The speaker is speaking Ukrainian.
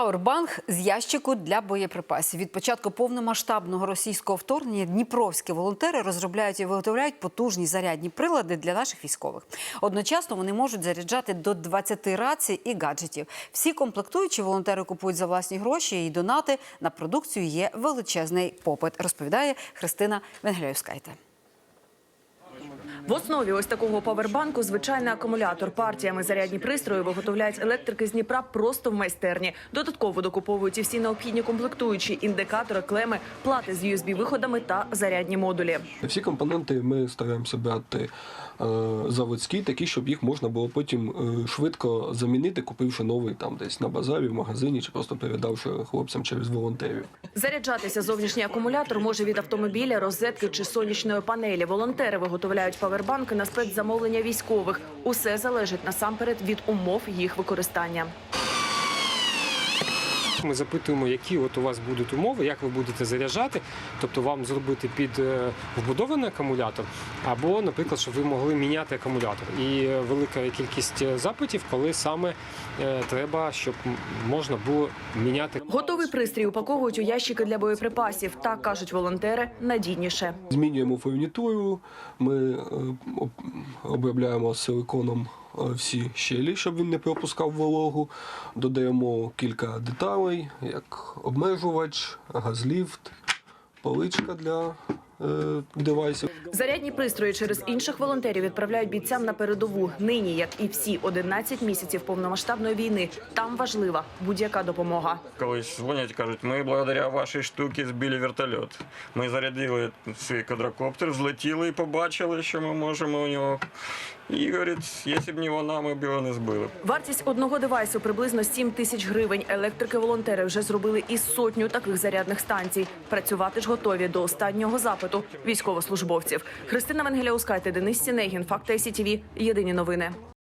Пауербанк з ящику для боєприпасів. Від початку повномасштабного російського вторгнення дніпровські волонтери розробляють і виготовляють потужні зарядні прилади для наших військових. Одночасно вони можуть заряджати до 20 рацій і гаджетів. Всі комплектуючі волонтери купують за власні гроші і донати на продукцію є величезний попит. Розповідає Христина Венгеляюскайте. В основі ось такого павербанку звичайний акумулятор. Партіями зарядні пристрої виготовляють електрики з Дніпра просто в майстерні. Додатково докуповують і всі необхідні комплектуючі індикатори, клеми, плати з USB-виходами та зарядні модулі. Всі компоненти ми стараємося брати е, заводські, такі, щоб їх можна було потім е, швидко замінити, купивши новий там десь на базарі, в магазині чи просто передавши хлопцям через волонтерів. Заряджатися зовнішній акумулятор може від автомобіля, розетки чи сонячної панелі. Волонтери виготовляють павербанки на спецзамовлення військових. Усе залежить насамперед від умов їх використання. Ми запитуємо, які от у вас будуть умови, як ви будете заряджати, тобто вам зробити під е, вбудований акумулятор, або, наприклад, щоб ви могли міняти акумулятор. І е, велика кількість е, запитів, коли саме треба, щоб можна було міняти. Готовий пристрій упаковують у ящики для боєприпасів. Так кажуть волонтери надійніше. Змінюємо фурнітуру, ми об- обробляємо силиконом всі щелі, щоб він не пропускав вологу. Додаємо кілька деталей, як обмежувач, газліфт, поличка для е, девайсів. Зарядні пристрої через інших волонтерів відправляють бійцям на передову. Нині, як і всі 11 місяців повномасштабної війни, там важлива будь-яка допомога. Колись дзвонять, кажуть, ми благодаря вашій штуці збили вертольот. Ми зарядили свій квадрокоптер, злетіли і побачили, що ми можемо у нього. І говорить, якщо б не вона, ми б його не збили. Вартість одного девайсу приблизно 7 тисяч гривень. Електрики-волонтери вже зробили і сотню таких зарядних станцій. Працювати ж готові до останнього запиту військовослужбовців. Христина Венгеляускайте, Денис Сінегін, Факти СІТВ. Єдині новини.